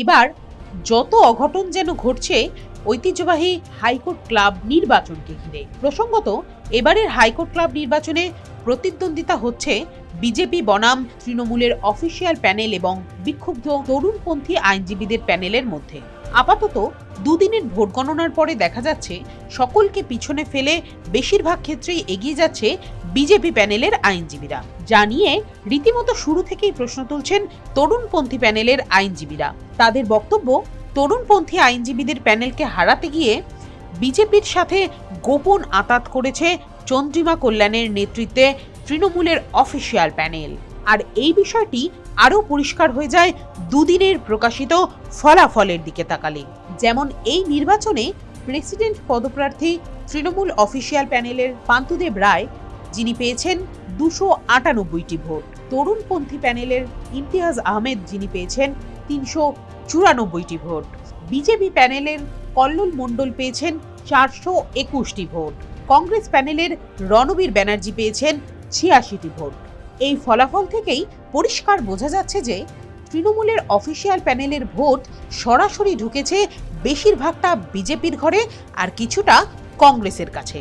এবার যত অঘটন যেন ঘটছে ঐতিহ্যবাহী হাইকোর্ট ক্লাব নির্বাচনকে ঘিরে। প্রসঙ্গত, এবারের হাইকোর্ট ক্লাব নির্বাচনে প্রতিদ্বন্দ্বিতা হচ্ছে বিজেপি বনাম তৃণমূলের অফিসিয়াল প্যানেল এবং বিক্ষুব্ধ তরুণপন্থী আইনজীবীদের প্যানেলের মধ্যে। আপাতত দুদিনের ভোট গণনার পরে দেখা যাচ্ছে, সকলকে পিছনে ফেলে বেশিরভাগ ক্ষেত্রেই এগিয়ে যাচ্ছে বিজেপি প্যানেলের আইনজীবীরা। যা নিয়ে রীতিমতো শুরু থেকেই প্রশ্ন তুলছেন তরুণপন্থী প্যানেলের আইনজীবীরা। তাদের বক্তব্য তরুণপন্থী আইনজীবীদের প্যানেলকে হারাতে গিয়ে বিজেপির সাথে গোপন আতাত করেছে চন্দ্রিমা কল্যাণের নেতৃত্বে তৃণমূলের অফিসিয়াল প্যানেল। আর এই বিষয়টি আরও পরিষ্কার হয়ে যায় দুদিনের প্রকাশিত ফলাফলের দিকে তাকালে। যেমন এই নির্বাচনে প্রেসিডেন্ট পদপ্রার্থী তৃণমূল অফিসিয়াল প্যানেলের পান্তুদেব রায়, যিনি পেয়েছেন দুশো আটানব্বইটি ভোট। তরুণপন্থী প্যানেলের ইমতিয়াজ আহমেদ, যিনি পেয়েছেন তিনশো চুরানব্বইটি ভোট। বিজেপি প্যানেলের কল্লোল মণ্ডল পেয়েছেন চারশো একুশটি ভোট। কংগ্রেস প্যানেলের রণবীর ব্যানার্জি পেয়েছেন ছিয়াশিটি ভোট। এই ফলাফল থেকেই পরিষ্কার বোঝা যাচ্ছে যে তৃণমূলের অফিসিয়াল প্যানেলের ভোট সরাসরি ঢুকেছে বেশিরভাগটা বিজেপির ঘরে আর কিছুটা কংগ্রেসের কাছে।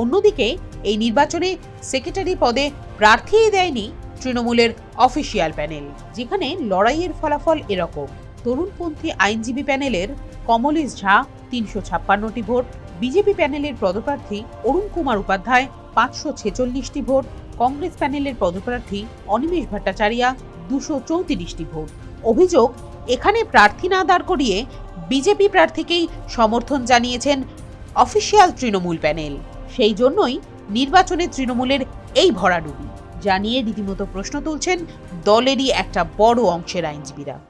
অন্যদিকে এই নির্বাচনে সেক্রেটারি পদে প্রার্থীই দেয়নি তৃণমূলের অফিসিয়াল প্যানেল, যেখানে লড়াইয়ের ফলাফল এরকম। তরুণপন্থী আইনজীবী প্যানেলের কমলেশ ঝা, তিনশো ছাপ্পান্নটি ভোট, বিজেপি প্যানেলের পদপ্রার্থী অরুণ কুমার উপাধ্যায়, পাঁচশো ছেচল্লিশটি ভোট, কংগ্রেস প্যানেলের পদপ্রার্থী অনিমেষ ভট্টাচারিয়া, দুশো চৌত্রিশটি ভোট। অভিযোগ, এখানে প্রার্থী না দাঁড় করিয়ে বিজেপি প্রার্থীকেই সমর্থন জানিয়েছেন অফিসিয়াল তৃণমূল প্যানেল। সেই জন্যই নির্বাচনে তৃণমূলের এই ভরাডুবি। জানিয়ে রীতিমতো প্রশ্ন তুলছেন দলেরই একটা বড় অংশের আইনজীবীরা।